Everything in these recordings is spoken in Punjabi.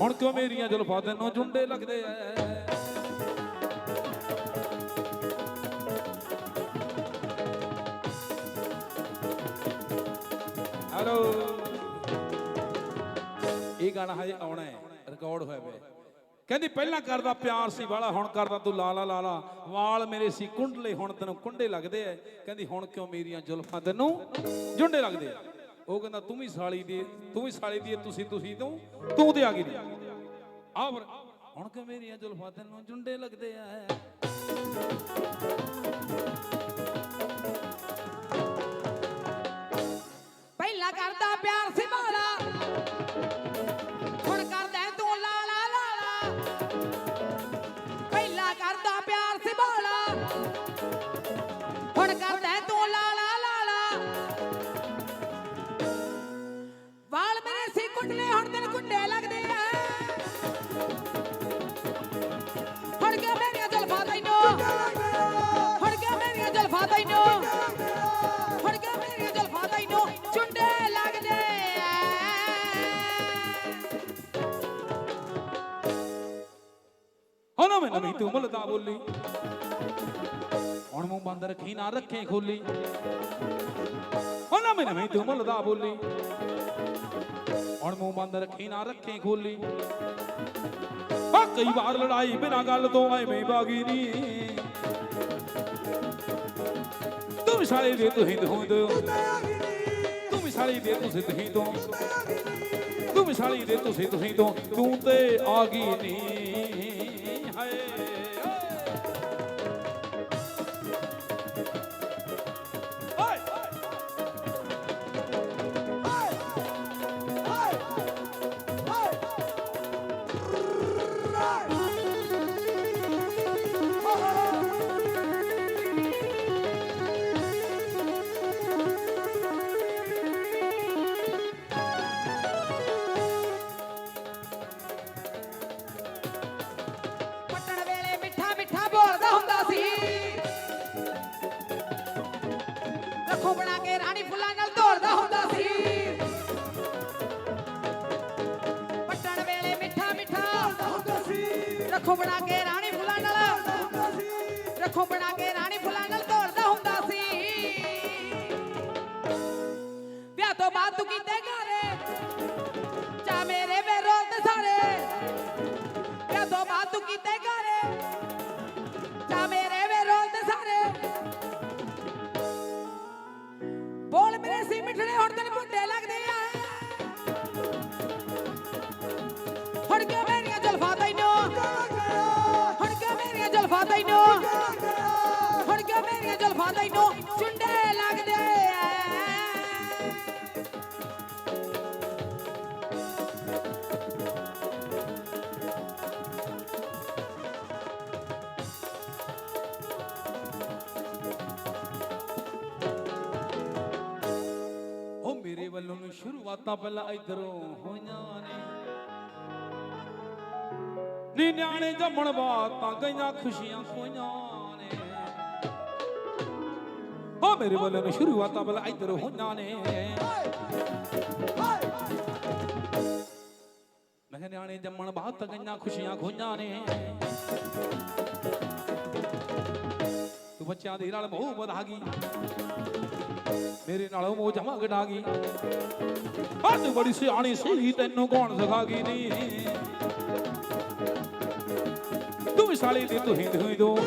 ਹੁਣ ਕਿਉਂ ਮੇਰੀਆਂ ਜ਼ੁਲਫਾਂ ਤੈਨੂੰ ਜੁੰਡੇ ਲੱਗਦੇ ਐ? ਹੈਲੋ। ਇਹ ਗਾਣਾ ਹਜੇ ਆਉਣਾ ਹੈ ਰਿਕਾਰਡ ਹੋਇਆ ਪਿਆ ਕਹਿੰਦੀ ਪਹਿਲਾਂ ਕਰਦਾ ਪਿਆਰ ਸੀ ਵਾਲਾ, ਹੁਣ ਕਰਦਾ ਤੂੰ ਲਾਲਾ ਲਾਲਾ। ਵਾਲ ਮੇਰੇ ਸੀ ਕੁੰਡਲੇ, ਹੁਣ ਤੈਨੂੰ ਕੁੰਡੇ ਲੱਗਦੇ ਐ। ਕਹਿੰਦੀ ਹੁਣ ਕਿਉਂ ਮੇਰੀਆਂ ਜ਼ੁਲਫਾਂ ਤੈਨੂੰ ਜੁੰਡੇ ਲੱਗਦੇ ਆ ਉਹ ਕਹਿੰਦਾ, ਤੂੰ ਵੀ ਸਾਲੀ ਦੀ, ਤੂੰ ਵੀ ਸਾਲੀ ਦੀ ਤੁਸੀਂ ਤੁਸੀਂ ਤੂੰ ਤੂੰ ਤੇ ਆ ਗਈ ਆ ਫਿਰ ਹੁਣ ਕਿ ਮੇਰੀਆਂ ਜ਼ੁਲਫਾਂ ਤੈਨੂੰ ਜੁੰਡੇ ਲੱਗਦੇ ਆ? ਉਹਨਾਂ ਮੈਨੂੰ ਨਵੀਂ ਤੂੰ ਮੁਲਦਾ ਬੋਲੀ। ਹੁਣ ਮੂੰਹ ਬੰਦ ਰੱਖੀ, ਨਾ ਰੱਖੇ ਖੋਲੀ। ਹੁਣ ਮੈਂ ਨਵੀਂ ਤੂੰ ਮੁਲਦਾ ਬੋਲੀ। ਹੁਣ ਮੂੰਹ ਬੰਦ ਰੱਖੀ, ਨਾ ਰੱਖੇ ਖੋਲੀ। ਆ ਕਈ ਵਾਰ ਲੜਾਈ ਬਿਨਾਂ ਗੱਲ ਤੋਂ ਐਵੇਂ ਬਾਗੀ ਨਹੀਂ ਤੂੰ ਵਿਸਾਲੇ ਦੇ ਤੂੰ ਹਿੰਦ ਹੋਂਦ ਤੂੰ ਵਿਸਾਲੀ ਦੇ ਤੂੰ ਸਿੱਧ ਹੀ ਤੋਂ ਤੂੰ ਵਿਸਾਲੀ ਦੇ ਤੁਸੀਂ ਤੁਸੀਂ ਹੀ ਤੋਂ ਤੂੰ ਤੇ ਆ ਗਈ ਨਹੀਂ ਰੱਖੋ ਬਣਾ ਕੇ ਰਾਣੀ ਫੁੱਲਾਂ ਨਾਲ। ਰੱਖੋ ਬਣਾ ਕੇ ਰਾਣੀ ਫੁੱਲਾਂ ਨਾਲ ਦੌੜਦਾ ਹੁੰਦਾ ਸੀ। ਵਿਆਹ ਤੋਂ ਬਾਅਦ ਤੂੰ ਕੀਤੇ ਘਰੇ ਚਾ ਮੇਰੇ ਵੇਰੋਂ ਤੇ ਸਾਰੇ। ਜਦੋਂ ਬਾਤ ਤੂੰ ਕੀਤੇ ਘਰੇ ਜਾ ਮੇਰੇ ਵੇ ਰੋਲ ਸਾਰੇ। ਬੋਲ ਮੇਰੇ ਸੀ ਮਿੱਠੜੇ, ਹੁਣ ਤੈਨੂੰ ਮੁੰਡੇ ਲੱਗਦੇ ਆ। ਹੁਣ ਕਿਉਂ ਜ਼ੁਲਫਾਂ ਤੈਨੂੰ ਹੁਣ ਕਿਉਂ ਮੇਰੀਆਂ ਜ਼ੁਲਫਾਂ ਤੈਨੂੰ ਚੁੰਡੇ ਲੱਗਦੇ ਉਹ ਮੇਰੇ ਵੱਲੋਂ ਨੂੰ ਸ਼ੁਰੂਆਤਾਂ ਪਹਿਲਾਂ ਇਧਰੋਂ ਹੋਈਆਂ ਨੇ। ਨੀ ਨਿਆਣੇ ਜੰਮਣ ਬਾਅਦ ਤਾਂ ਗਈਆਂ ਖੁਸ਼ੀਆਂ ਖੋਈਆਂ ਨੇ। ਉਹ ਮੇਰੇ ਵੱਲੋਂ ਨੂੰ ਸ਼ੁਰੂਆਤਾਂ ਪਹਿਲਾਂ ਹੋਈਆਂ ਨੇ। ਮੈਂ ਨਿਆਣੇ ਜੰਮਣ ਬਾਤ ਗਈਆਂ ਖੁਸ਼ੀਆਂ ਖੋਈਆਂ ਨੇ। ਤੂੰ ਬੱਚਿਆਂ ਦੇ ਨਾਲ ਮੋਹ ਵਧਾ ਗਈ। ਮੇਰੇ ਨਾਲੋਂ ਮੋਹ ਜਮਾ ਗਡਾ ਗਈ। ਆ ਤੂੰ ਬੜੀ ਸਿਆਣੀ ਸੀ ਤੈਨੂੰ ਕੌਣ ਸਿਖਾ ਗਈ ਨਹੀਂ ਸਾਲੀ ਦੀ ਤੂੰ ਹਿੰਦ ਹੋਈ ਦੋ।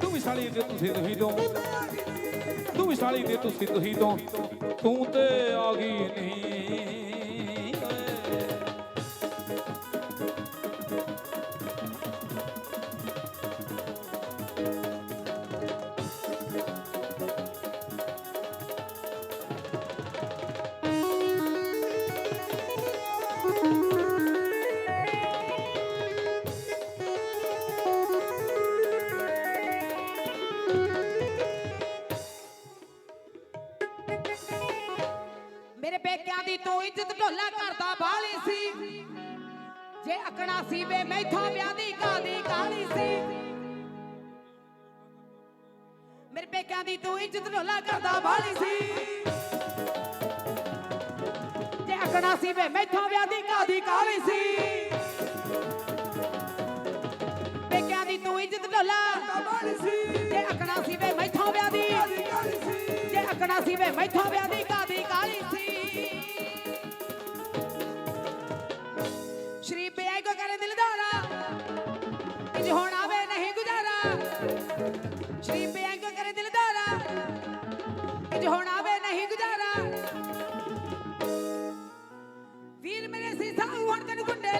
ਤੂੰ ਵੀ ਸਾਲੀ ਦੀ ਤੂੰ ਸਿੱਧ ਹੋਈ ਦੋ। ਤੂੰ ਵੀ ਸਾਲੀ ਦੀ ਤੂੰ ਸਿੱਧ ਹੋਈ ਦੋ। ਤੂੰ ਤੇ ਆ ਗਈ ਨਹੀਂ। ਮੇਰੇ ਦੀ ਤੂੰ ਇੱਜ਼ਤ ਢੋਲਾ ਕਰਦਾ ਬਾਲੀ ਸੀ। ਜੇ ਅਕਣਾ ਸੀ ਵੇ ਮੈਥੋਂ ਵਿਆਹ ਦੀ ਕਾਦੀ ਕਾਲੀ ਸੀ। ਮੇਰੇ ਪੇਕਿਆਂ ਦੀ ਤੂੰ ਇੱਜ਼ਤ ਢੋਲਾ ਕਰਦਾ ਬਾਲੀ ਸੀ। ਅਕਣਾ ਸੀ ਵੇ ਮੈਥੋਂ ਵਿਆਹ ਦੀ ਕਾਦੀ ਕਾਲੀ ਸੀ। ਪੇਕਿਆਂ ਦੀ ਤੂੰ ਇੱਜ਼ਤ ਢੋਲਾ ਜੇ ਅਕਣਾ ਸੀ ਵੇ ਮੈਥੋਂ ਵਿਆਹ ਦੀ ਜੇ ਅਕਣਾ ਸੀ ਵੇ ਮੈਥੋਂ ਵਿਆਹ ਦੀ ਸ਼੍ਰੀ ਬੇਈ ਕਰੇ ਦਿਲਦਾਰਾ ਇੰਜ ਹੁਣ ਆਵੇ ਨਹੀਂ ਗੁਜ਼ਾਰਾ। ਵੀਰ ਮੇਰੇ ਸੀਸਾ ਹੁਣ ਤੈਨੂੰ ਗੁੰਡੇ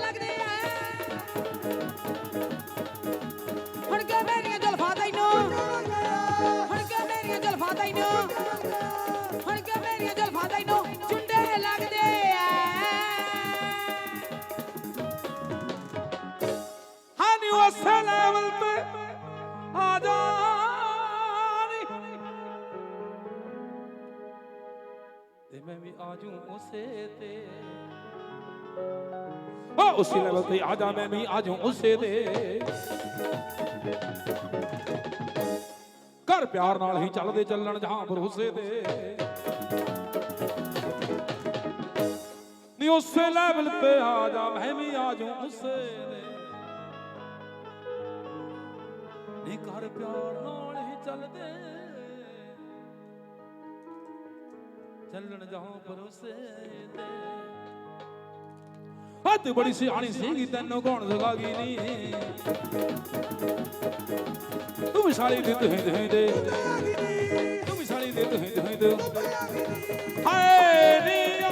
ਤੇ ਮੈਂ ਵੀ ਆਜੂ ਜੂ ਉਸੇ ਤੇ। ਓ ਉਸੇ ਲੈਵਲ ਤੇ ਆ ਜਾ, ਮੈਂ ਵੀ ਆ ਉਸੇ ਤੇ। ਘਰ ਪਿਆਰ ਨਾਲ ਹੀ ਚੱਲਦੇ ਚੱਲਣ ਜਹਾਂ ਭਰੋਸੇ ਤੇ। ਨੀ ਉਸੇ ਲੈਵਲ ਤੇ ਆ ਜਾ, ਮੈਂ ਵੀ ਆਜੂ ਉਸੇ ਤੇ। ਨੀ ਘਰ ਪਿਆਰ ਨਾਲ ਹੀ ਚੱਲਦੇ ਚੱਲਣ ਜਹਾਂ ਭਰੋਸੇ ਤੇ। ਹੱਥ ਬੜੀ ਸਿਆਣੀ ਸੀਗੀ, ਤੈਨੂੰ ਕੌਣ ਸਗਾ ਗਈ ਤੂੰ ਵੀ ਦੇ ਤੁਹੀਂ ਤੁਹੀਂ ਦੇ। ਤੂੰ ਵੀ ਦੇ ਤੁਹੀਂ ਤੁਹੀਂ ਦੇ। ਹਾਏ ਨੀ ਆ